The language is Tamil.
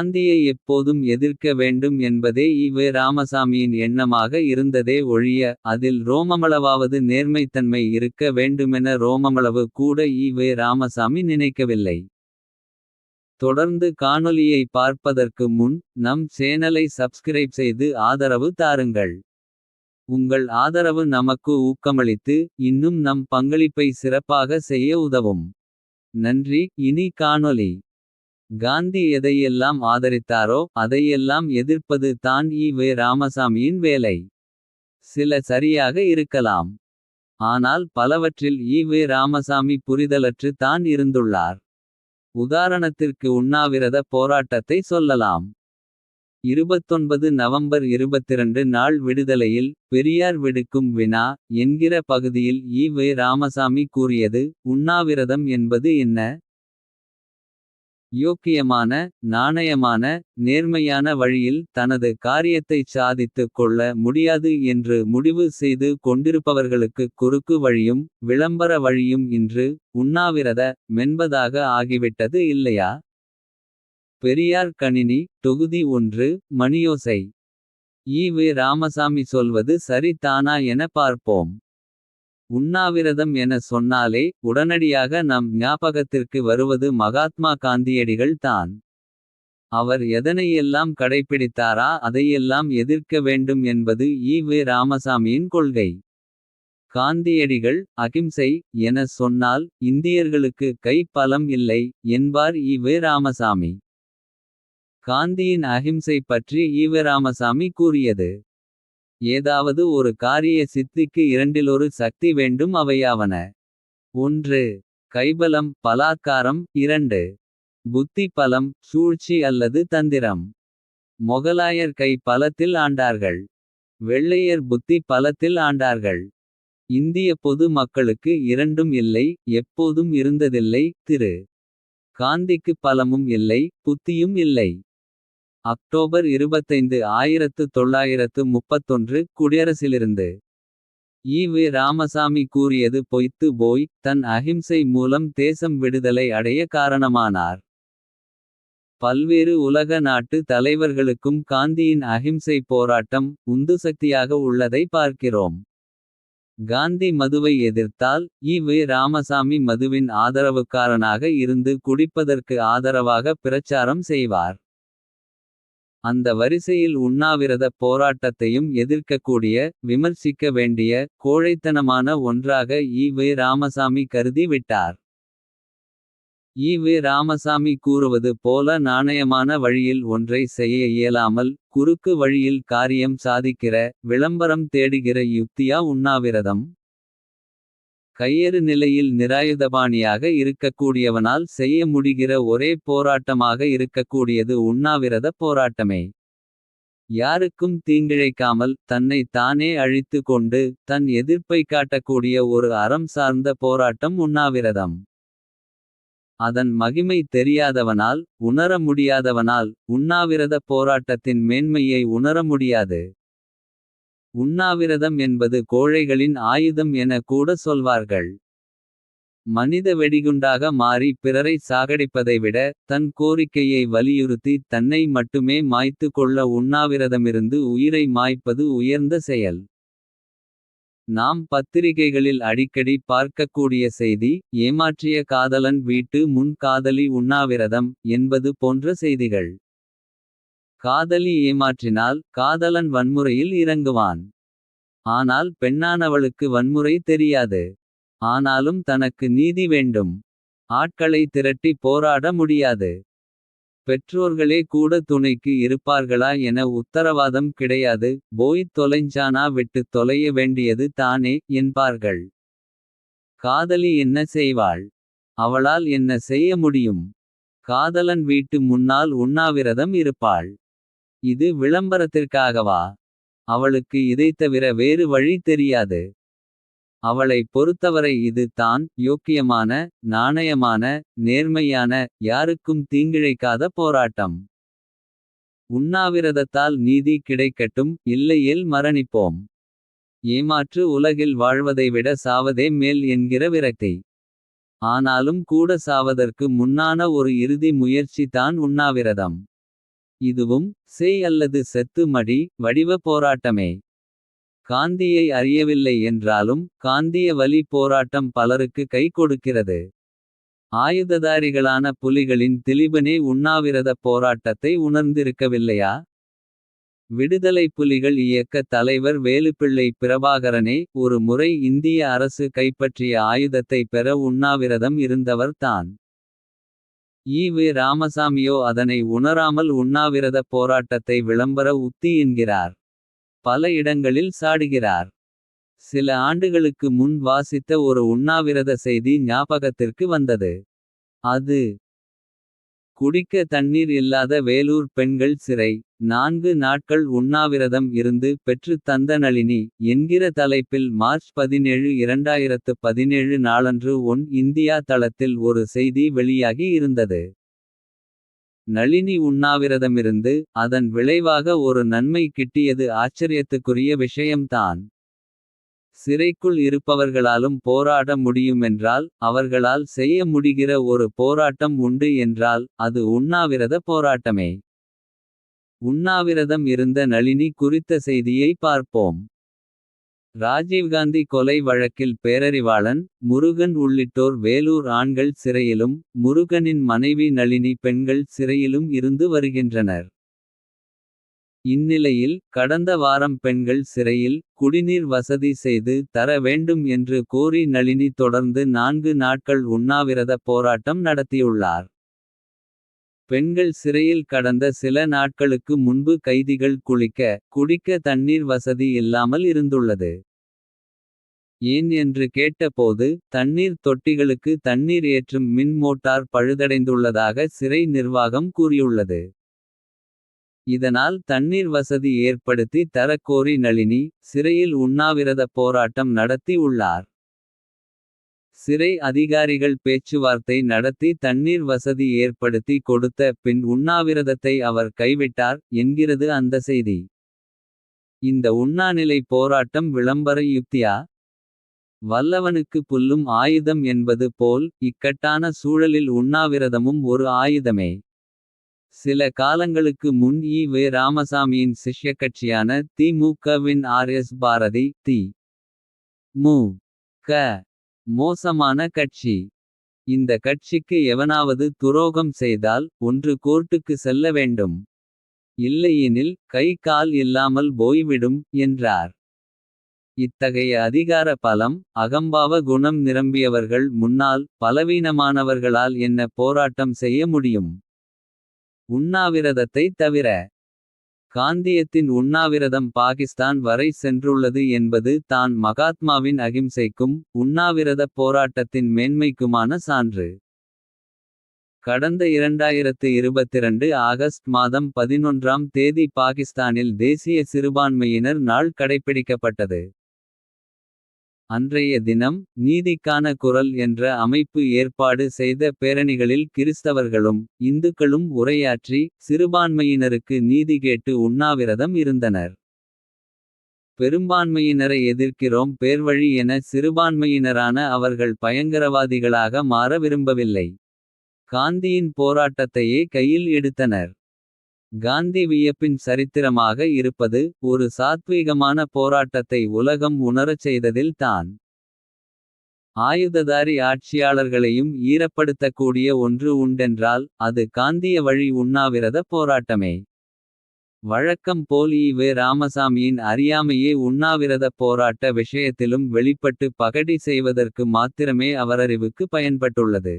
காந்தியை எப்போதும் எதிர்க்க வேண்டும் என்பதே ஈ.வே ராமசாமியின் எண்ணமாக இருந்ததே ஒழிய. அதில் ரோமமளவாவது நேர்மைத்தன்மை இருக்க வேண்டுமென ரோமமளவு கூட ஈ.வே ராமசாமி நினைக்கவில்லை. தொடர்ந்து காணொலியை பார்ப்பதற்கு முன் நம் சேனலை சப்ஸ்கிரைப் செய்து ஆதரவு தாருங்கள். உங்கள் ஆதரவு நமக்கு ஊக்கமளித்து இன்னும் நம் பங்களிப்பை சிறப்பாக செய்ய உதவும். நன்றி இனி காணொலி காந்தி எதையெல்லாம் ஆதரித்தாரோ அதையெல்லாம் எதிர்ப்பது தான் ஈ.வே ராமசாமியின் வேலை. சில சரியாக இருக்கலாம். ஆனால் பலவற்றில் ஈ.வே ராமசாமி புரிதலற்று தான் இருந்துள்ளார். உதாரணத்திற்கு உண்ணாவிரத போராட்டத்தை சொல்லலாம். 29 நவம்பர் 22 நாள் விடுதலையில். பெரியார் விடுக்கும் வினா என்கிற பகுதியில் ஈ.வே ராமசாமி கூறியது. உண்ணாவிரதம் என்பது என்ன. யோக்கியமான நாணயமான நேர்மையான வழியில் தனது காரியத்தைச் சாதித்துக் கொள்ள முடியாது என்று முடிவு செய்து கொண்டிருப்பவர்களுக்குக் குறுக்கு வழியும். விளம்பர வழியும் இன்று உண்ணாவிரத மென்பதாக ஆகிவிட்டது இல்லையா. பெரியார் கணினி தொகுதி ஒன்று மணியோசை. ஈ வி ராமசாமி சொல்வது சரி தானா என பார்ப்போம். உண்ணாவிரதம் என சொன்னாலே உடனடியாக நம் ஞாபகத்திற்கு வருவது மகாத்மா காந்தியடிகள் தான். அவர் எதனையெல்லாம் கடைப்பிடித்தாரா அதையெல்லாம் எதிர்க்க வேண்டும் என்பது ஈ வே ராமசாமியின் கொள்கை. காந்தியடிகள் அகிம்சை என சொன்னால் இந்தியர்களுக்கு கை பலம் இல்லை என்பார் ஈ வே ராமசாமி. காந்தியின் அகிம்சை பற்றி ஈ.வே ராமசாமி கூறியது. ஏதாவது ஒரு காரிய சித்திக்கு இரண்டிலொரு சக்தி வேண்டும் அவையாவன. ஒன்று கைபலம் பலாத்காரம் இரண்டு. புத்தி பலம் சூழ்ச்சி அல்லது தந்திரம். மொகலாயர் கை பலத்தில் ஆண்டார்கள். வெள்ளையர் புத்தி பலத்தில் ஆண்டார்கள். இந்திய பொது மக்களுக்கு இரண்டும் இல்லை எப்போதும் இருந்ததில்லை திரு. காந்திக்கு பலமும் இல்லை புத்தியும் இல்லை. அக்டோபர் 25 1931 குடியரசிலிருந்து. ஈ.வே ராமசாமி கூறியது பொய்த்து போய் தன் அகிம்சை மூலம் தேசம் விடுதலை அடைய காரணமானார். பல்வேறு உலக நாட்டு தலைவர்களுக்கும் காந்தியின் அஹிம்சை போராட்டம். உந்துசக்தியாக உள்ளதை பார்க்கிறோம். காந்தி மதுவை எதிர்த்தால் ஈ.வே ராமசாமி மதுவின் ஆதரவுக்காரனாக இருந்து குடிப்பதற்கு ஆதரவாக பிரச்சாரம் செய்வார். அந்த வரிசையில் உண்ணாவிரதப் போராட்டத்தையும் எதிர்க்கக்கூடிய. விமர்சிக்க வேண்டிய கோழைத்தனமான ஒன்றாக ஈ. வே ராமசாமி கருதி விட்டார். ஈ. வே ராமசாமி கூறுவது போல நாணயமான வழியில் ஒன்றை செய்ய இயலாமல். குறுக்கு வழியில் காரியம் சாதிக்கிற விளம்பரம் தேடுகிற யுக்தியா உண்ணாவிரதம். கையறு நிலையில் நிராயுதபாணியாக இருக்கக்கூடியவனால் செய்ய முடிகிற ஒரே போராட்டமாக இருக்கக்கூடியது உண்ணாவிரத போராட்டமே. யாருக்கும் தீங்கிழைக்காமல் தன்னை தானே அழித்து கொண்டு. தன் எதிர்ப்பை காட்டக்கூடிய ஒரு அறம் சார்ந்த போராட்டம் உண்ணாவிரதம். அதன் மகிமை தெரியாதவனால் உணர முடியாதவனால். உண்ணாவிரத போராட்டத்தின் மேன்மையை உணர முடியாது. உண்ணாவிரதம் என்பது கோழைகளின் ஆயுதம் என கூட சொல்வார்கள். மனித வெடிகுண்டாக மாறி பிறரை சாகடிப்பதை விட. தன் கோரிக்கையை வலியுறுத்தி தன்னை மட்டுமே மாய்த்து கொள்ள. உண்ணாவிரதமிருந்து உயிரை மாய்ப்பது உயர்ந்த செயல். நாம் பத்திரிகைகளில் அடிக்கடி பார்க்கக்கூடிய செய்தி. ஏமாற்றிய காதலன் வீட்டு முன் காதலி உண்ணாவிரதம். என்பது போன்ற செய்திகள். காதலி ஏமாற்றினால் காதலன் வன்முறையில் இறங்குவான். ஆனால் பெண்ணானவளுக்கு வன்முறை தெரியாது. ஆனாலும் தனக்கு நீதி வேண்டும். ஆட்களை திரட்டி போராட முடியாது. பெற்றோர்களே கூட துணைக்கு இருப்பார்களா என உத்தரவாதம் கிடையாது. போய்த் தொலைஞ்சானா விட்டுத் தொலைய வேண்டியது தானே என்பார்கள். காதலி என்ன செய்வாள். அவளால் என்ன செய்ய முடியும். காதலன் வீட்டு முன்னால் உண்ணாவிரதம் இருப்பாள். இது விளம்பரத்திற்காகவா. அவளுக்கு இதைத்தவிர வேறு வழி தெரியாது. அவளை பொறுத்தவரை இது தான் யோக்கியமான நாணயமான. நேர்மையான யாருக்கும் தீங்கிழைக்காத போராட்டம். உண்ணாவிரதத்தால் நீதி கிடைக்கட்டும் இல்லையேல் மரணிப்போம். ஏமாற்று உலகில் வாழ்வதைவிட சாவதே மேல் என்கிற விரக்தி. ஆனாலும் கூட சாவதற்கு முன்னான ஒரு இறுதி முயற்சி தான் உண்ணாவிரதம். இதுவும் செய் அல்லது செத்து மடி வடிவ போராட்டமே. காந்தியை அறியவில்லை என்றாலும் காந்திய வலி போராட்டம் பலருக்கு கை கொடுக்கிறது. ஆயுததாரிகளான புலிகளின் திலிபனே உண்ணாவிரத போராட்டத்தை உணர்ந்திருக்கவில்லையா. விடுதலை புலிகள் இயக்க தலைவர் வேலுப்பிள்ளை பிரபாகரனே. ஒரு முறை இந்திய அரசு கைப்பற்றிய ஆயுதத்தை பெற உண்ணாவிரதம் இருந்தவர் தான். ஈ. ராமசாமியோ அதனை உணராமல் உண்ணாவிரத போராட்டத்தை விளம்பர உத்தி என்கிறார். பல இடங்களில் சாடுகிறார். சில ஆண்டுகளுக்கு முன் வாசித்த ஒரு உண்ணாவிரத செய்தி ஞாபகத்திற்கு வந்தது. அது குடிக்க தண்ணீர் இல்லாத வேலூர் பெண்கள் சிறை. நான்கு நாட்கள் உண்ணாவிரதம் இருந்து பெற்றுத் தந்த நளினி. என்கிற தலைப்பில் மார்ச் 17 2017 நாளன்று ஒன் இந்தியா தளத்தில் ஒரு செய்தி வெளியாகி இருந்தது. நளினி உண்ணாவிரதமிருந்து அதன் விளைவாக ஒரு நன்மை கிட்டியது ஆச்சரியத்துக்குரிய விஷயம்தான். சிறைக்குள் இருப்பவர்களாலும் போராட முடியுமென்றால். அவர்களால் செய்ய முடிகிற ஒரு போராட்டம் உண்டு என்றால். அது உண்ணாவிரத போராட்டமே. உண்ணாவிரதம் இருந்த நளினி குறித்த செய்தியை பார்ப்போம். ராஜீவ்காந்தி கொலை வழக்கில் பேரறிவாளன். முருகன் உள்ளிட்டோர் வேலூர் ஆண்கள் சிறையிலும். முருகனின் மனைவி நளினி பெண்கள் சிறையிலும் இருந்து வருகின்றனர். இந்நிலையில் கடந்த வாரம் பெண்கள் சிறையில். குடிநீர் வசதி செய்து தர வேண்டும் என்று கோரி நளினி தொடர்ந்து நான்கு நாட்கள் உண்ணாவிரத போராட்டம் நடத்தியுள்ளார். பெண்கள் சிறையில் கடந்த சில நாட்களுக்கு முன்பு கைதிகள் குளிக்க. குடிக்க தண்ணீர் வசதி இல்லாமல் இருந்துள்ளது. ஏன் என்று கேட்டபோது தண்ணீர் தொட்டிகளுக்கு தண்ணீர் ஏற்றும் மின் மோட்டார் பழுதடைந்துள்ளதாக சிறை நிர்வாகம் கூறியுள்ளது. இதனால் தண்ணீர் வசதி ஏற்படுத்தி தரக் கோரி நளினி. சிறையில் உண்ணாவிரத போராட்டம் நடத்தி உள்ளார். சிறை அதிகாரிகள் பேச்சுவார்த்தை நடத்தி தண்ணீர் வசதி ஏற்படுத்தி கொடுத்த பின் உண்ணாவிரதத்தை அவர் கைவிட்டார். என்கிறது அந்த செய்தி. இந்த உண்ணாநிலை போராட்டம் விளம்பர யுக்தியா. வல்லவனுக்கு புல்லும் ஆயுதம் என்பது போல். இக்கட்டான சூழலில் உண்ணாவிரதமும் ஒரு ஆயுதமே. சில காலங்களுக்கு முன் ஈ. வே ராமசாமியின் சிஷ்ய கட்சியான தி. ஆர். எஸ். பாரதி தி. மு. க. மோசமான கட்சி. இந்த கட்சிக்கு எவனாவது துரோகம் செய்தால். ஒன்று கோர்ட்டுக்கு செல்ல வேண்டும். இல்லையெனில் கை கால் இல்லாமல் போய்விடும் என்றார். இத்தகைய அதிகார பலம். அகம்பாவ குணம் நிரம்பியவர்கள் முன்னால். பலவீனமானவர்களால் என்ன போராட்டம் செய்ய முடியும். உண்ணாவிரதத்தை தவிர. காந்தியத்தின் உண்ணாவிரதம் பாகிஸ்தான் வரை சென்றுள்ளது என்பது தான் மகாத்மாவின் அகிம்சைக்கும். உண்ணாவிரத போராட்டத்தின் மேன்மைக்குமான சான்று. கடந்த 2022 ஆகஸ்ட் மாதம் 11ஆம் தேதி பாகிஸ்தானில் தேசிய சிறுபான்மையினர் நாள் கடைப்பிடிக்கப்பட்டது. அன்றைய தினம் நீதிக்கான குரல் என்ற அமைப்பு ஏற்பாடு செய்த பேரணிகளில் கிறிஸ்தவர்களும். இந்துக்களும் உரையாற்றி சிறுபான்மையினருக்கு நீதி கேட்டு உண்ணாவிரதம் இருந்தனர். பெரும்பான்மையினரை எதிர்க்கிறோம் பேர்வழி என சிறுபான்மையினரான அவர்கள் பயங்கரவாதிகளாக மாற விரும்பவில்லை. காந்தியின் போராட்டத்தையே கையில் எடுத்தனர். காந்தி வியப்பின் சரித்திரமாக இருப்பது. ஒரு சாத்வீகமான போராட்டத்தை உலகம் உணரச் செய்ததில் தான். ஆயுததாரி ஆட்சியாளர்களையும் ஈரப்படுத்தக்கூடிய ஒன்று உண்டென்றால். அது காந்திய வழி உண்ணாவிரத போராட்டமே. வழக்கம் போல் ஈ. வே ராமசாமியின் அறியாமையே உண்ணாவிரத போராட்ட விஷயத்திலும் வெளிப்பட்டு பகடி செய்வதற்கு மாத்திரமே அவரறிவுக்கு பயன்பட்டுள்ளது.